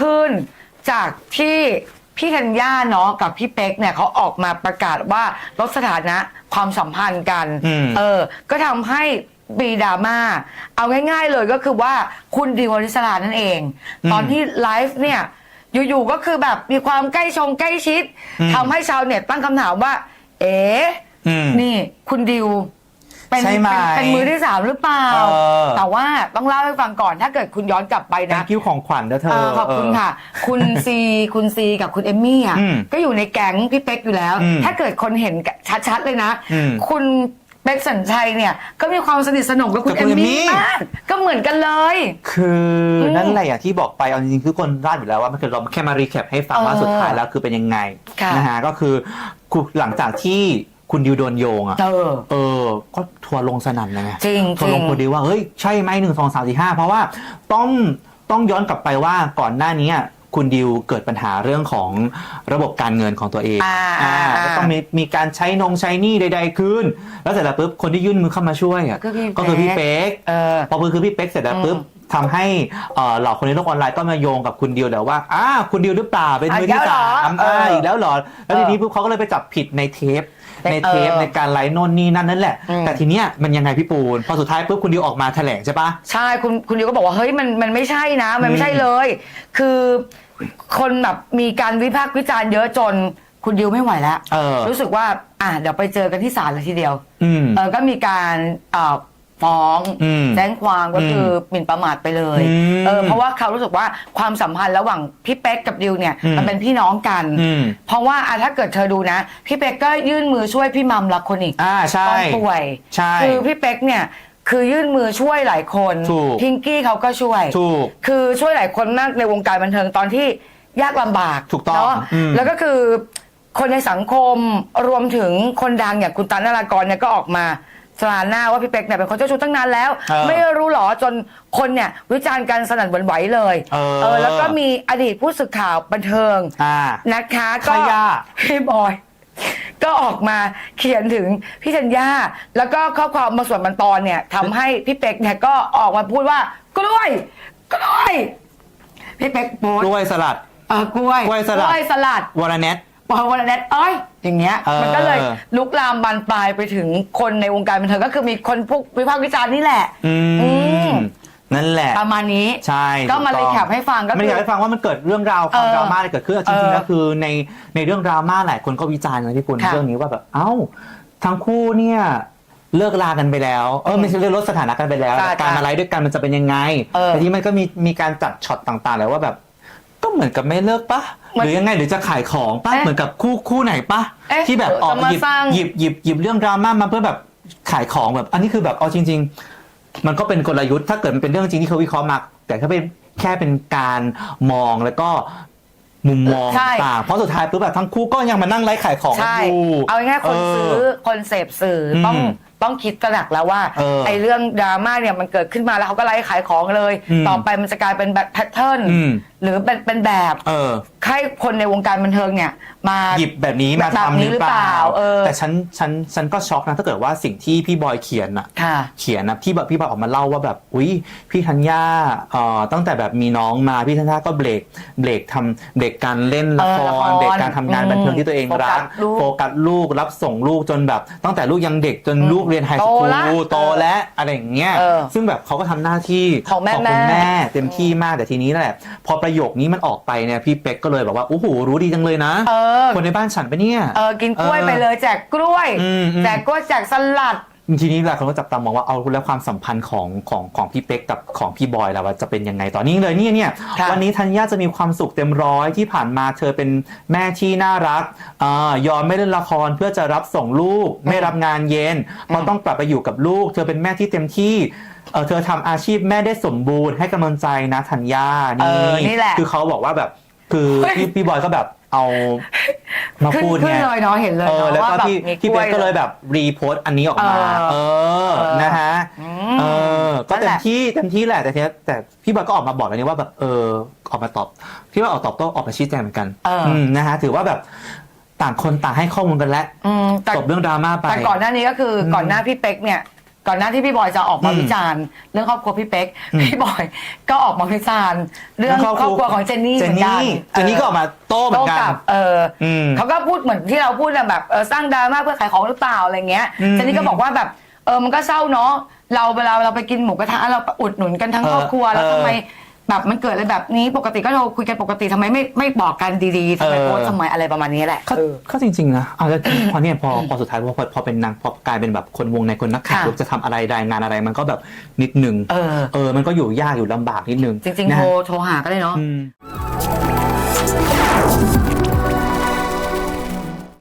ขึ้น จากที่พี่ธัญญาเนาะกับพี่เป๊กเนี่ยเขาออกมาประกาศว่าลดสถานะความสัมพันธ์กัน อืม เออ ก็ทำให้มีดราม่า เอาง่ายๆเลยก็คือว่าคุณดิวอริสลานั่นเอง ตอนที่ไลฟ์เนี่ย อยู่ๆก็คือแบบมีความใกล้ชงใกล้ชิดทำให้ชาวเน็ตตั้งคำถามว่า เอ๋ อืม นี่คุณดิว เป็นใช่ไหม เป็นเป็นมือที่สามหรือเปล่า เออ แต่ว่าต้องเล่าให้ฟังก่อนถ้าเกิดคุณย้อนกลับไปนะ thank you ของขวัญนะเธเอออขอบคุณเค่ะ คุณซีคุณซีกับคุณเอมมี่อะอืมก็อยู่ในแก๊งพี่เป๊กอยู่แล้ว อืมถ้าเกิดคนเห็นชัดๆเลยนะ อืมคุณเป๊กสัญชัยเนี่ย ก็มีความสนิทสนมกับคุณกับเอคุณมเอมมี่มี่ มากก็เหมือนกันเลย คืออมนั่นแหละอย่างที่บอกไปเอาจริงๆคือคนทราบอยู่แล้วว่ามันคือเราแค่มารีแคปให้ฟังว่าเออสุดท้ายแล้วคือเป็นยังไงค่ะนะฮะก็คือคุณหลังจากที่ คุณดิวโดนโยงอะ เออ เออ ก็ทัวร์ลงสนั่นเลยไงจริงทัวร์ลงจริงคนดิวว่า เฮ้ย ใช่ไหมหนึ่งสองสามสี่ห้าเพราะว่าต้องต้องย้อนกลับไปว่าก่อนหน้านี้อะคุณดิวเกิดปัญหาเรื่องของระบบการเงินของตัวเองอ่าอ่าอ่าก็ต้องมีมีการใช้นงใช้หนี้ใดๆขึ้น แล้วเสร็จแล้วปุ๊บคนที่ยื่นมือเข้ามาช่วยอะก็พี่ก็คือพี่เป๊ก เออ พอมือคือพี่เป๊กเสร็จแล้วปุ๊บอืม ทำให้เอ่อเหล่าคนในโลกออนไลน์ก็มาโยงกับคุณดิวแล้วว่าอ้าคุณดิวหรือเปล่าเป็นมือที่อีกแล้วเหรอสามเอออ่อ่าอีกแล้วเหรอแล้วทีนี้เออปุ๊บเขาก็เลยไปจับผิดในเทป ในในเทปเออในการไลฟ์โน่นนี่นั่นนั่นแหละ อืม แต่ทีเนี้ยมันยังไงพี่ปูน พอสุดท้ายปุ๊บคุณดิวออกมาแถลงใช่ปะ ใช่คุณคุณดิวก็บอกว่าเฮ้ยมันมันไม่ใช่นะ มันไม่ใช่เลย คือคนแบบมีการวิพากษ์วิจารณ์เยอะจนคุณดิวไม่ไหวแล้วเออ รู้สึกว่า อะเดี๋ยวไปเจอกันที่ศาลเลยทีเดียวอืม เออก็มีการเอ่อ ฟ้องอืมแจ้งความก็คือหมิ่นประมาทไปเลยอืมเออเพราะว่าเขารู้สึกว่าความสัมพันธ์ระหว่างพี่เป๊กกับดิวเนี่ยอืมมันเป็นพี่น้องกัน อืม เพราะว่าอะถ้าเกิดเธอดูนะ พี่เป๊กก็ยื่นมือช่วยพี่มัมลักคนอีก อ่าใช่ ตอนป่วยใช่คือพี่เป๊กเนี่ย คือยื่นมือช่วยหลายคนถูก พิงกี้เขาก็ช่วย ถูก คือช่วยหลายคนมากในวงการบันเทิงตอนที่ยากลำบากถูกต้องเนาะอืมแล้วก็คือคนในสังคมรวมถึงคนดังอย่างคุณตันนารากรเนี่ยก็ออกมา สลาหน้าว่าพี่เป๊กเนี่ยเป็นคนเจ้าชู้ตั้งนานแล้ว เออไม่รู้หรอจนคนเนี่ยวิจารณ์กันสนั่นหวั่นไหวเลยเออ แล้วก็มีอดีตผู้สื่อข่าวบันเทิง อ่า นะคะก็ขยะพี่บอย ก็ออกมาเขียนถึงพี่ธัญญาแล้วก็ข้อความบางส่วนบางตอนเนี่ยทำให้พี่เป็กเนี่ยก็ออกมาพูดว่ากล้วยกล้วยพี่เป็กโพสกต์ล้วยสลัด เออกล้วยกล้วยสลัด กล้วยสลัดวอลเน็ต พอวันนั้นเอ้ยอย่างเงี้ยเออ มันก็เลยลุกลามบานปลายไปถึงคนในวงการบันเทิงก็คือมีคนพวกวิพากษ์วิจารณ์นี่แหละ อือืม มนั่นแหละ ประมาณนี้ ใช่ก็มาถูเลยต้องแคปให้ฟังก็ไม่คืได้อยากให้ฟังว่ามันเกิดเรื่องราวความเออดราม่าอะไรเกิดขึ้นจริงเอๆอแล้วคือในในเรื่องดราม่าหลายคนก็วิจารณ์นะพี่ปุณค่ะเรื่องนี้ว่าแบบเอ้าทั้งคู่เนี่ยเลิกลากันไปแล้วเออไม่ใช่เลิกลดสถานะกันไปแล้วค่ะแต่การมาไลฟ์ด้วยกันมันจะเป็นยังไงเออแต่ที่มันก็มีมีการจัดช็อตต่างๆเลยว่าแบบ ก็เหมือนกับไม่เลิกปะ มันหรือยังไงหรือจะขายของปะเอ๊ะเหมือนกับคู่คู่ไหนปะเอ๊ะที่แบบออกจะมาหยิบสร้าง หยิบหยิบหยิบเรื่องดราม่ามาเพื่อแบบขายของแบบ อันนี้คือแบบเอาจริง ๆ มันก็เป็นกลยุทธ์ถ้าเกิดมันเป็นเรื่องจริงที่เขาวิเคราะห์มาแต่ถ้าเป็นแค่เป็นการมองแล้วก็มุมมองใช่ ต่างเพราะสุดท้ายปุ๊บแบบทั้งคู่ก็ยังมานั่งไลฟ์ขายของกันใช่ อยู่เอาง่ายๆคนซื้อเออคนเสพสื่ออมต้องต้องคิดตระหนักแล้วว่าเออไอ้เรื่องดราม่าเนี่ยมันเกิดขึ้นมาแล้วเขาก็ไล่ขายของเลย อืมต่อไปมันจะกลายเป็นแบบแพทเทิร์นอืม หรือเป็นเป็นแบบเออ ให้คนในวงการบันเทิงเนี่ย มา หยิบแบบนี้มาแบบทำนี้หรือเปล่า หรือเปล่าเออ แต่ฉันฉันฉันก็ช็อกนะถ้าเกิดว่าสิ่งที่พี่บอยเขียนอะค่ะ เขียนนะพี่แบบพี่บอยออกมาเล่าว่าแบบอุ้ยพี่ธัญญาเอ่อตั้งแต่แบบมีน้องมาพี่ธัญญาก็เบรกเบรกทำเบรกการเล่นละคเออละครรเบรกการทำงานอืมบันเทิงที่ตัวเองรักโฟกัสลูกโฟกัสลูกรับส่งลูกจนแบบ ตั้งแต่ลูกยังเด็กจนอืมลูกเรียนไฮสโตคูละลโตและอะไรอย่างเงี้ยเออซึ่งแบบเขาก็ทำหน้าที่ของแม่คุณแม่ แม่เต็มที่มากแต่ทีนี้นั่นแหละพอประโยคนี้มันออกไปเนี่ยพี่เป๊กก็เลยบอกว่าโอ้โหรู้ดีจังเลยนะ เออคนในบ้านฉันปะเนี่ย เออกินกล้วยเออไปเลยแจกกล้วย อืมอืม แจกกล้วยแจกสลัด ทีนี้หลายคนก็จับตามองว่าเอาแล้วความสัมพันธ์ของของของพี่เป๊กกับของพี่บอยแล้วว่าจะเป็นยังไงตอนนี้เลยเนี่ยเนี่ยค่ะวันนี้ธัญญาจะมีความสุขเต็มร้อยที่ผ่านมาเธอเป็นแม่ที่น่ารักอายอมไม่เล่นละครเพื่อจะรับส่งลูก ไม่รับงานเย็นเพราะต้องกลับไปอยู่กับลูก เธอเป็นแม่ที่เต็มที่เออเธอทำอาชีพแม่ได้สมบูรณ์ให้กำลังใจนะธัญญาเออนี่แหละคือเขาบอกว่าแบบคือเฮ้ยพี่พี่บอยก็แบบเอา มาขึ้นพูดขึ้นไงเลยเนาะเห็นเลยเออเนาะแล้วว่าก็แบบพี่มีพี่กล้เป๊วยกก็เลยแบบรีโพสต์อันนี้ออกมา เออเออเออนะฮะอืมเออก็นั่นเต็แหมละ ที่เต็มที่แหละแต่ทีนี้แต่พี่บอยก็ออกมาบอกแล้วนี่ว่าแบบเออออกมาตอบพี่ว่าออกตอบโต้ออกมาชี้แจงเหมือนกันเอออื มนะฮะถือว่าแบบต่างคนต่างให้ข้อมูลกันแล้วอืมแต่จบเรื่องดราม่าไป แต่ก่อนหน้านี้ก็คืออม ก่อนหน้าพี่เป๊กเนี่ย ก่อนหน้าที่พี่บอยจะออกมาอืมวิจารณ์เรื่องครอบครัวพี่เป๊กอืมพี่บอย ก็ออกมาวิจารณ์เรื่องครอบครัวของเจนนี่เจเหมืนอนกันนี่เจนนี่ก็ออกมาโต้เหมือนกันโต้กลับเอออมเขาก็พูดเหมือนที่เราพูดนะแบบเออสร้างดราม่าเพื่อขายของหรือเปล่าอะไรเงี้ยอืมเจนนี่ก็บอกว่าแบบเออมันก็เศร้าเนาะเราเวลาเราไปกินหมูกระทะเราอุดหนุนกันทั้งเออครอบครัวแล้วเออทำไม แบบมันเกิดอะไรแบบนี้ปกติก็โทรคุยกันปกติทำไมไม่ไม่บอกกันดีๆทำไมเออ โพสต์ทำไมอะไรประมาณนี้แหละก็เออ ก็จริงๆนะเอาแล้ว พอเนี่ยพอพอสุดท้ายพอพอพอเป็นนางพอกลายเป็นแบบคนวงในคนนักข่าวค่ะ จะทำอะไรรายงานอะไรมันก็แบบนิดนึงเออ เออมันก็อยู่ยากอยู่ลำบากนิดนึงจริงๆนะโทรโทรหาก็ได้เนาะ อืม